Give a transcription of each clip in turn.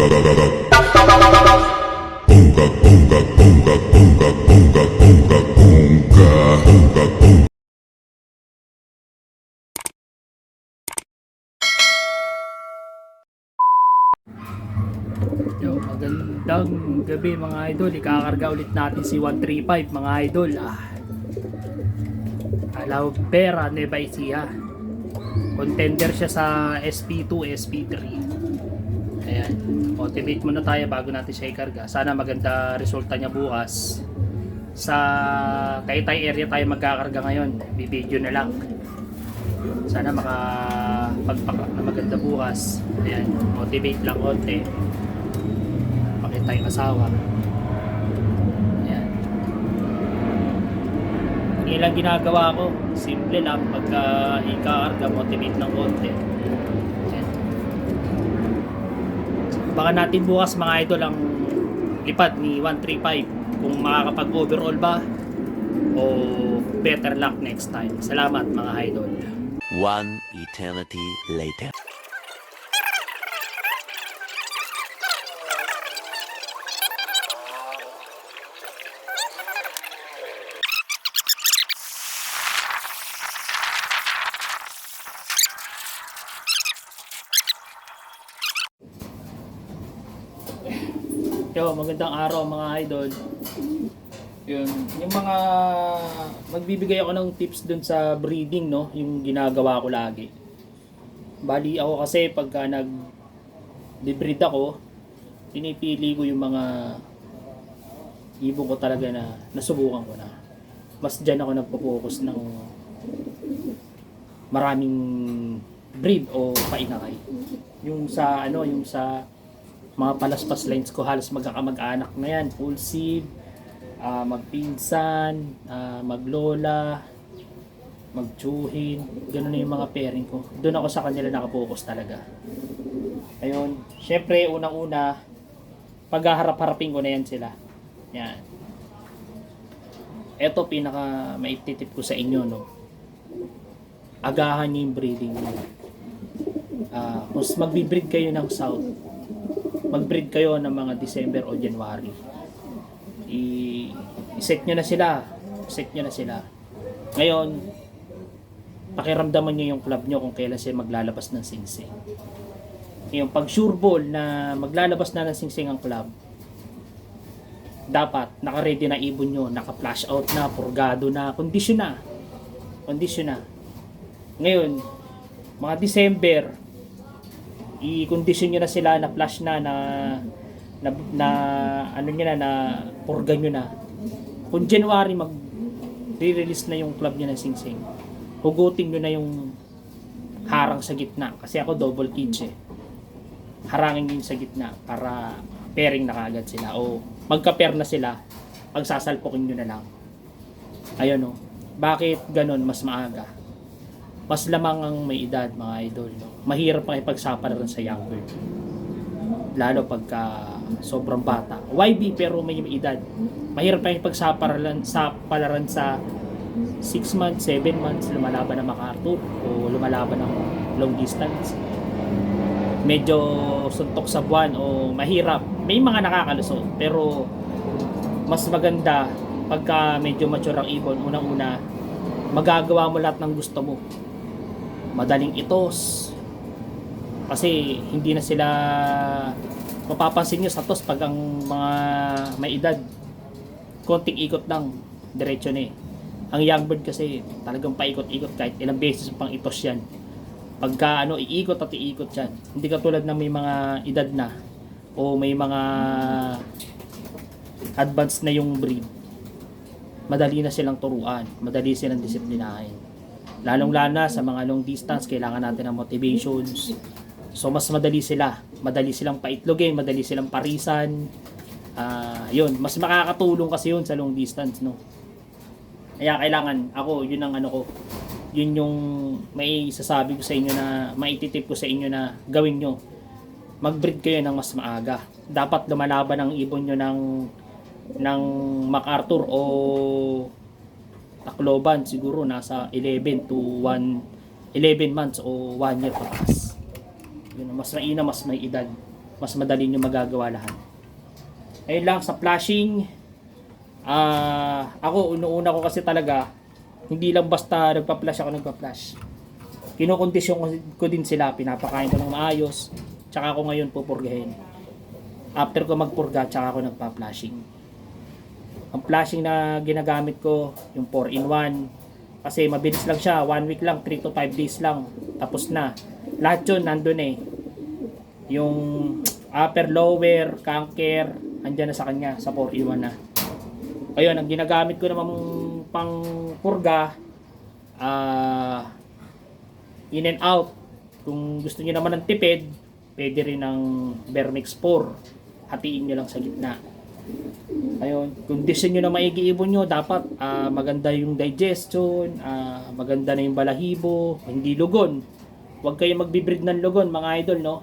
Yo, magandang gabi mga idol. Ikakarga ulit natin si 135 mga idol. Ah. Alaw Pera Nueva Ecija. Contender siya sa SP2, SP3. Ayan. Motivate muna tayo bago natin siya ikarga. Sana maganda resulta niya bukas. Sa Taytay area tayo magkakarga ngayon. Bibideo na lang. Sana makapagpaklak na maganda bukas. Ayan. Motivate lang konti pakita yung asawa. Ayan. Ilang ginagawa ko, simple lang pagka ikaarga, motivate ng konti. Baka natin bukas mga idol ang lipad ni 135 kung makakapag-overall ba o better luck next time. Salamat mga idol. One eternity later. Yo, magandang araw mga idol. Yun, yung mga magbibigay ako ng tips dun sa breeding, no, yung ginagawa ko lagi. Bali ako kasi pagka nag breed ako, pinipili ko yung mga ibon ko talaga na nasubukan ko na. Mas dyan ako nagpo-focus ng maraming breed o painakay. Yung sa ano, yung sa mga palaspas lines ko halos magkakamag-anak na yan. Full seed ah, magpinsan ah, maglola magtsuhin ganun na yung mga pairing ko. Doon ako sa kanila nakapokus talaga. Ayun. Syempre unang una paghaharap-harapin ko na yan sila. Yan. Eto pinaka maititip ko sa inyo no? Agahan niyo yung breeding niyo Ah, kung magbi-breed kayo ng south mag-breed kayo ng mga December o January. I-set nyo na sila. Set nyo na sila. Ngayon, pakiramdaman nyo yung club nyo kung kailan sila maglalabas ng singsing. Yung pag sure ball na maglalabas na ng singsing ang club, dapat naka-ready na ibon nyo, naka-flash out na, purgado na, kondisyon na. Kondisyon na. Ngayon, mga December, i-condition nyo na sila na flash na na na, na ano nyo na na purga nyo na. Kung January mag re-release na yung club nyo ng Sing Sing hugutin nyo na yung harang sa gitna. Kasi ako double cage eh. Harangin nyo sa gitna para pairing na kaagad sila o magka-pair na sila pagsasalpokin nyo na lang. Ayun o bakit ganun? Mas maaga mas lamang ang may edad mga idol. No? mahirap makipagsapalaran sa young bird lalo pagka sobrang bata. YB pero may edad. Mahirap makipagsapalaran sa palaran sa 6 months, 7 months lumalaban ng MacArthur o lumalaban ng long distance. Medyo suntok sa buwan o mahirap. May mga nakakalusot pero mas maganda pagka medyo mature ang ibon unang-una magagawa mo lahat ng gusto mo madaling itos. Kasi hindi na sila mapapansin nyo sa tos pag ang mga may edad konting ikot lang diretso na eh. Ang young bird kasi talagang paikot-ikot kahit ilang beses pang itos yan. Pagka ano iikot at iikot yan. Hindi katulad ng may mga edad na o may mga advanced na yung breed. Madali na silang turuan madali silang disiplinahin lalong lana sa mga long distance kailangan natin ng motivations. So mas madali sila. Madali silang paitlogin madali silang parisan. Ah, yun. Mas makakatulong kasi yun sa long distance no? Kaya kailangan ako yun ang ano ko. Yun yung may sasabi ko sa inyo na maititip ko sa inyo na gawin nyo. Mag-breed kayo ng mas maaga. Dapat lumalaban ang ibon nyo ng ng MacArthur o Tacloban siguro nasa 11 to 1 11 months o 1 year pataas. Yun, mas maina mas may edad. mas madali nyo magagawa lahat. Ayun lang sa flashing, ah ako, uno-una ko kasi talaga, hindi lang basta nagpa-flash ako nagpa-flash. Kinukondisyon ko, ko din sila, pinapakain ko ng maayos, tsaka ako ngayon pupurgahin. After ko magpurga, tsaka ako nagpa-flashing. Ang flashing na ginagamit ko, yung 4-in-1, kasi mabilis lang siya, 1 week lang, 3 to 5 days lang, tapos na. Lahat yun, nandun eh. Yung upper, lower, canker, andyan na sa kanya, sa 4-in-1 na. Ayun, ang ginagamit ko naman pang purga, ah, in and out. Kung gusto niyo naman ng tipid, pwede rin ng Vermix 4. Hatiin niyo lang sa gitna. Ayun, kondisyon nyo na maigi ibon nyo, dapat ah, maganda yung digestion, ah, maganda na yung balahibo, hindi lugon. Huwag kayo magbibreed ng lugon, mga idol, no?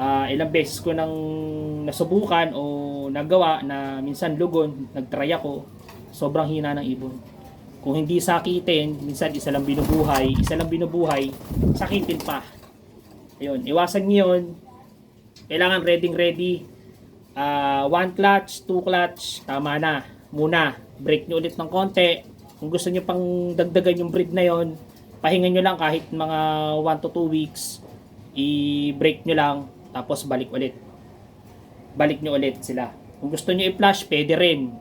Ah, ilang beses ko nang nasubukan o nagawa na minsan lugon, nagtry ako, sobrang hina ng ibon. Kung hindi sakitin, minsan isa lang binubuhay, isa lang binubuhay, sakitin pa. Ayun, iwasan niyo yun. Kailangan ready ready. Ah, one clutch, two clutch, tama na. Muna, break nyo ulit ng konti. Kung gusto nyo pang dagdagan yung breed na yon, pahinga nyo lang kahit mga 1 to 2 weeks. I-break nyo lang, tapos balik ulit. Balik nyo ulit sila. Kung gusto nyo i-flush, pwede rin.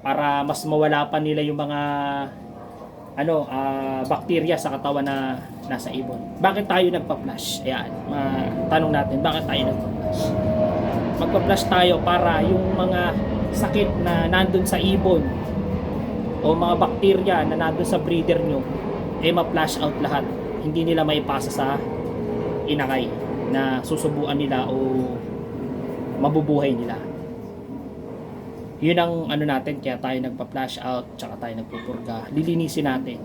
Para mas mawala pa nila yung mga ano, ah, bacteria sa katawan na nasa ibon. Bakit tayo nagpa-flush? Ayan, ma- tanong natin, bakit tayo nagpa-flush? Magpa-flush tayo para yung mga sakit na nandun sa ibon o mga bakterya na nandun sa breeder nyo eh ma-flush out lahat. Hindi nila maipasa sa inakay na susubuan nila o mabubuhay nila. Yun ang ano natin kaya tayo nagpa-flush out tsaka tayo nagpupurga. Lilinisin natin.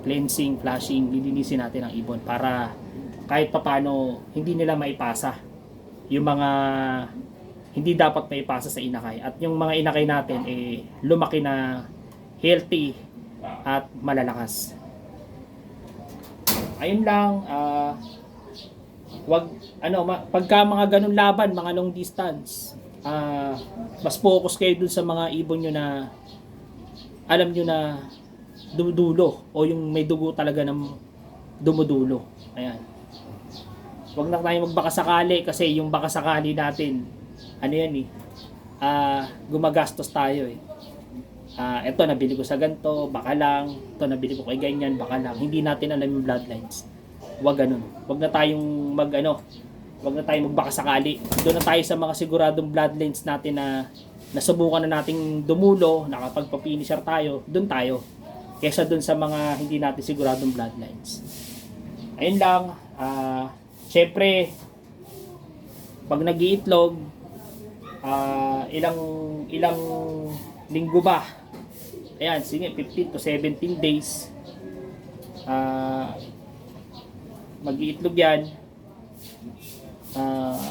Cleansing, flashing, lilinisin natin ang ibon para kahit papano hindi nila maipasa yung mga hindi dapat may ipasa sa inakay. At yung mga inakay natin eh lumaki na healthy at malalakas. Ayun lang ah wag ano ma, pagka mga ganun laban mga long distance ah mas focus kayo dun sa mga ibon nyo na alam nyo na dumudulo o yung may dugo talaga ng dumudulo. Ayan Huwag na tayo magbaka sakali kasi yung baka sakali natin, ano yan eh, ah, gumagastos tayo eh. Ah, eto nabili ko sa ganto, baka lang, ito nabili ko kay ganyan, baka lang. Hindi natin alam yung bloodlines. Huwag ganun. Huwag na tayong mag ano, huwag na tayong magbaka sakali. Doon na tayo sa mga siguradong bloodlines natin na nasubukan na nating dumulo, nakapagpa-finisher tayo, doon tayo. Kesa doon sa mga hindi natin siguradong bloodlines. Ayun lang, ah, Siyempre, pag nag-iitlog, ah, ilang ilang linggo ba? Ayan, sige, 15 to 17 days. Ah, mag-iitlog yan. Ah,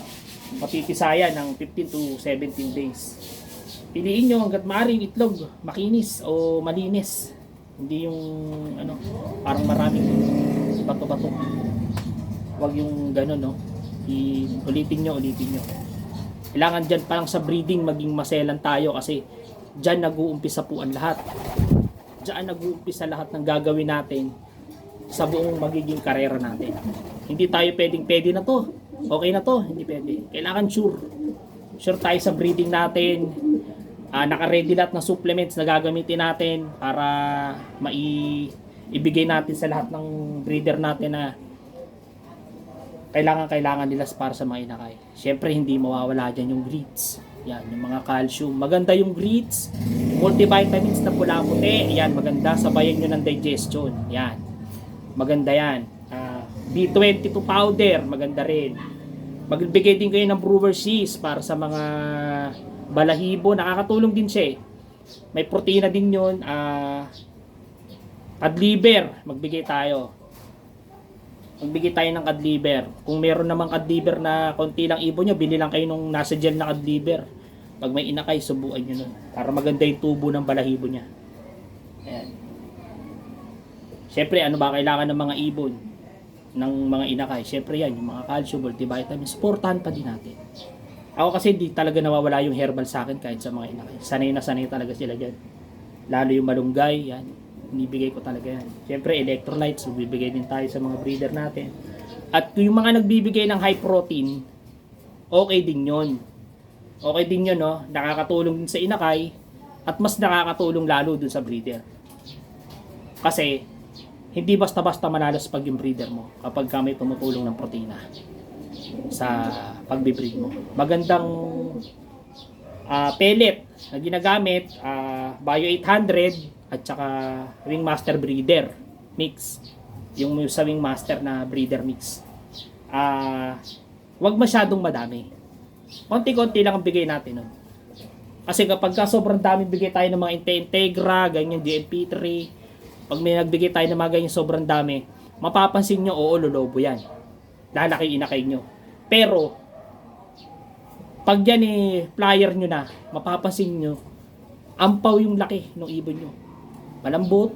matitisayan ng 15 to 17 days. Piliin nyo hanggat maaaring itlog, makinis o malinis. Hindi yung ano, parang maraming bato-bato. Huwag yung gano'n, no? I, ulitin nyo, ulitin nyo. Kailangan dyan pa lang sa breeding maging maselan tayo kasi dyan nag-uumpisa po ang lahat. Dyan nag-uumpisa lahat ng gagawin natin sa buong magiging karera natin. Hindi tayo pwedeng pwede na to. Okay na to. Hindi pwede. Kailangan sure. Sure tayo sa breeding natin. Ah, naka-ready lahat ng supplements na gagamitin natin para mai ibigay natin sa lahat ng breeder natin na kailangan kailangan nila para sa mga inakay. Siyempre hindi mawawala diyan yung grits. Yan, yung mga calcium. Maganda yung grits. Multivitamins na pula puti. Yan, maganda. Sabayan nyo ng digestion. Yan. Maganda yan. Ah, B22 powder. Maganda rin. Magbigay din kayo ng brewer cheese para sa mga balahibo. Nakakatulong din siya eh. May protina din yun. Ah, ad liver. Magbigay tayo magbigay tayo ng cod liver. Kung meron namang cod liver na konti lang ibon nyo, bili lang kayo nung nasa gel na cod liver. Pag may inakay, subuan nyo nun. Para maganda yung tubo ng balahibo niya. Ayan. Siyempre, ano ba kailangan ng mga ibon? ng mga inakay. Syempre yan, yung mga calcium, multivitamins, supportahan pa din natin. Ako kasi di talaga nawawala yung herbal sa akin kahit sa mga inakay. Sanay na sanay talaga sila dyan. Lalo yung malunggay, yan. Binibigay ko talaga yan. Syempre, electrolytes, so bibigay din tayo sa mga breeder natin. At yung mga nagbibigay ng high protein, okay din yon Okay din yun, no? Nakakatulong din sa inakay at mas nakakatulong lalo dun sa breeder. Kasi, hindi basta-basta malalaspag yung breeder mo kapag ka may tumutulong ng protina sa pagbibreed mo. Magandang ah, pellet na ginagamit, ah, Bio 800 at saka Wingmaster Breeder mix. Yung sa Wingmaster na breeder mix. Ah, wag masyadong madami. Konti-konti lang ang bigay natin nun. Kasi kapag ka sobrang dami bigay tayo ng mga Inte Integra, ganyan DMP3, pag may nagbigay tayo ng mga ganyan sobrang dami, mapapansin nyo, oo, lolobo yan. Lalaki inakay nyo. Pero, pag yan eh, flyer nyo na, mapapansin nyo, ampaw yung laki ng ibon nyo. Malambot,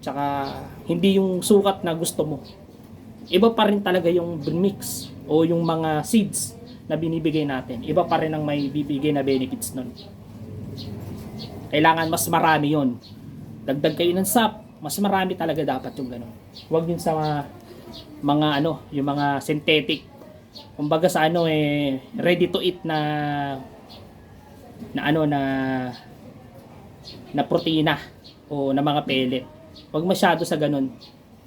tsaka hindi yung sukat na gusto mo. Iba pa rin talaga yung mix o yung mga seeds na binibigay natin. Iba pa rin ang may bibigay na benefits nun. Kailangan mas marami yon. Dagdag kayo ng sap, mas marami talaga dapat yung ganun. Huwag yun sa mga, mga ano, yung mga synthetic. Kumbaga sa ano eh, ready to eat na na ano na na protina o na mga pellet. Huwag masyado sa ganun.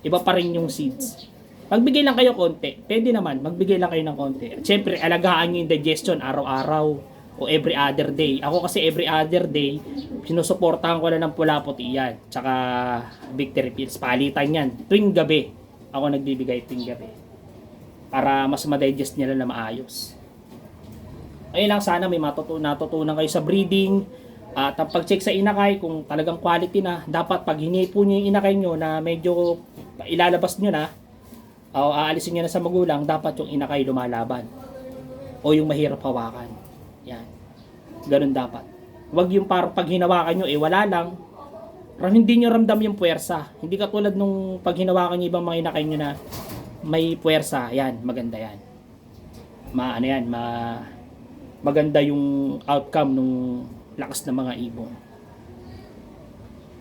Iba pa rin yung seeds. Magbigay lang kayo konti. Pwede naman, magbigay lang kayo ng konti. At syempre, alagaan nyo yung digestion araw-araw o every other day. Ako kasi every other day, sinusuportahan ko na ng pula puti yan. Tsaka victory pills. Palitan yan. Tuwing gabi. Ako nagbibigay tuwing gabi. Para mas ma-digest nila na maayos. Ayun lang, sana may matutunan, natutunan kayo sa breeding. At ang pag-check sa inakay, kung talagang quality na, dapat pag hinipo nyo yung inakay nyo na medyo ilalabas nyo na, o aalisin nyo na sa magulang, dapat yung inakay lumalaban. O yung mahirap hawakan. Yan. Ganun dapat. Huwag yung parang pag hinawakan nyo, eh wala lang. Parang hindi nyo ramdam yung puwersa. Hindi katulad nung pag hinawakan nyo ibang mga inakay nyo na may puwersa. Yan, maganda yan. Ma, ano yan, ma, maganda yung outcome nung lakas ng mga ibon.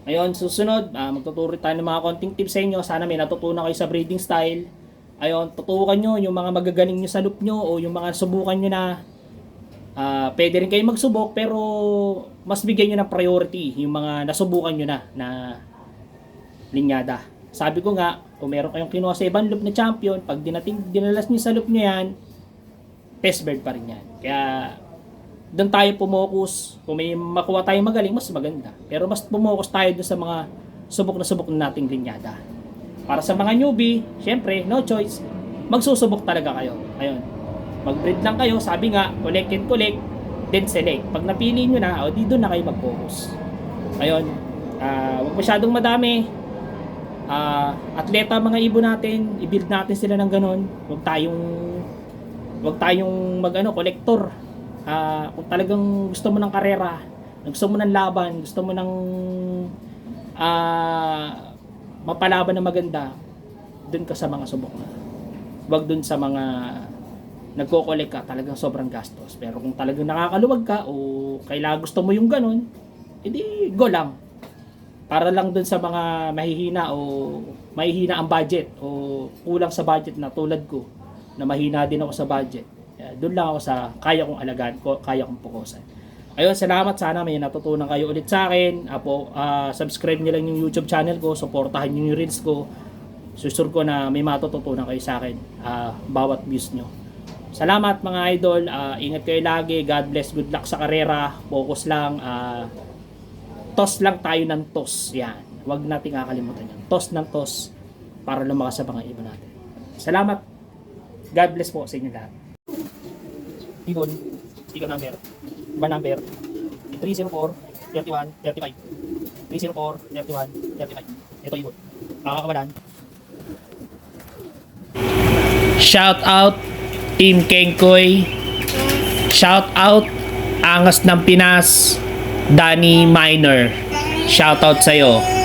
Ayun, susunod, ah, magtuturo tayo ng mga konting tips sa inyo. Sana may natutunan kayo sa breeding style. Ayun, tutukan nyo yung mga magagaling nyo sa loop nyo o yung mga subukan nyo na ah, pwede rin kayo magsubok pero mas bigyan nyo ng priority yung mga nasubukan nyo na na linyada. Sabi ko nga, kung meron kayong kinuha sa ibang loop na champion, pag dinating, dinalas nyo sa loop nyo yan, test bird pa rin yan. Kaya doon tayo pumokus. Kung may makuha tayong magaling, mas maganda. Pero mas pumokus tayo doon sa mga subok na subok na nating linyada. Para sa mga newbie, syempre, no choice. Magsusubok talaga kayo. Ayun. Mag-breed lang kayo. Sabi nga, collect and collect, then select. Pag napili nyo na, o di doon na kayo mag-focus. Ayun. Ah, huwag masyadong madami. Ah, atleta mga ibon natin, i-build natin sila ng ganun. Huwag tayong huwag tayong mag ano, collector. Ah, kung talagang gusto mo ng karera, gusto mo ng laban, gusto mo ng ah mapalaban na maganda, dun ka sa mga subok na. Huwag dun sa mga nagko-collect ka, talagang sobrang gastos. Pero kung talagang nakakaluwag ka o kailangan gusto mo yung ganun, edi go lang. Para lang dun sa mga mahihina o mahihina ang budget o kulang sa budget na tulad ko na mahina din ako sa budget. Doon lang ako sa kaya kong alagaan, ko, kaya kong pukusan. Ayun, salamat. Sana may natutunan kayo ulit sa akin. Apo, ah, subscribe niyo lang yung YouTube channel ko. Suportahan niyo yung reels ko. Susur ko na may matututunan kayo sa akin. ah, bawat views nyo. Salamat mga idol. Ah, ingat kayo lagi. God bless. Good luck sa karera. Focus lang. ah, toss lang tayo ng toss. Yan. Huwag nating kakalimutan yan. Toss ng toss para lumakas sa mga iba natin. Salamat. God bless po sa inyo lahat. Ibon, sticker number, iba number, 304, 31, 35. 304, 31, 35. Ito ibon. Kakakawalan. Shout out Team Kengkoy. Shout out Angas ng Pinas. Danny Minor. Shout out sa'yo.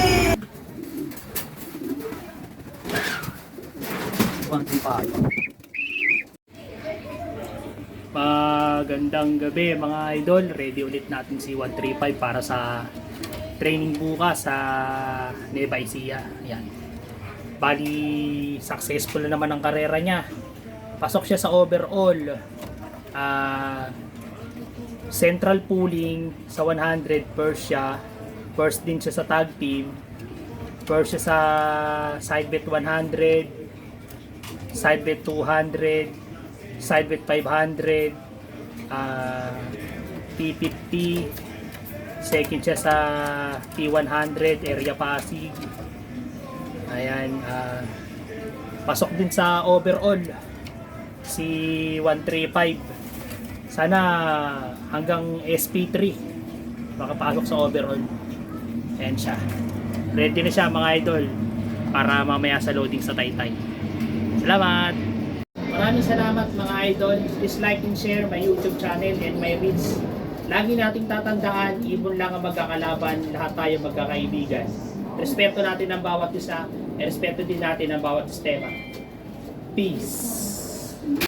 Magandang gabi mga idol. Ready ulit natin si 135 para sa training bukas sa Nueva Ecija. Yan. Bali, successful na naman ang karera niya. Pasok siya sa overall. Ah, central pooling sa 100 first siya. First din siya sa tag team. First siya sa side bet 100, side bet 200, side bet 500, ah P50, second siya sa P100, area Pasig. Ayan, ah, pasok din sa overall si 135. Sana hanggang SP3 makapasok sa overall. Ayan siya. Ready na siya mga idol para mamaya sa loading sa Taytay. Salamat! Maraming salamat mga idol. Please like and share my YouTube channel and my reels. Lagi nating tatandaan, ibon lang ang magkakalaban, lahat tayo magkakaibigan. Respeto natin ang bawat isa, e respeto din natin ang bawat sistema. Peace!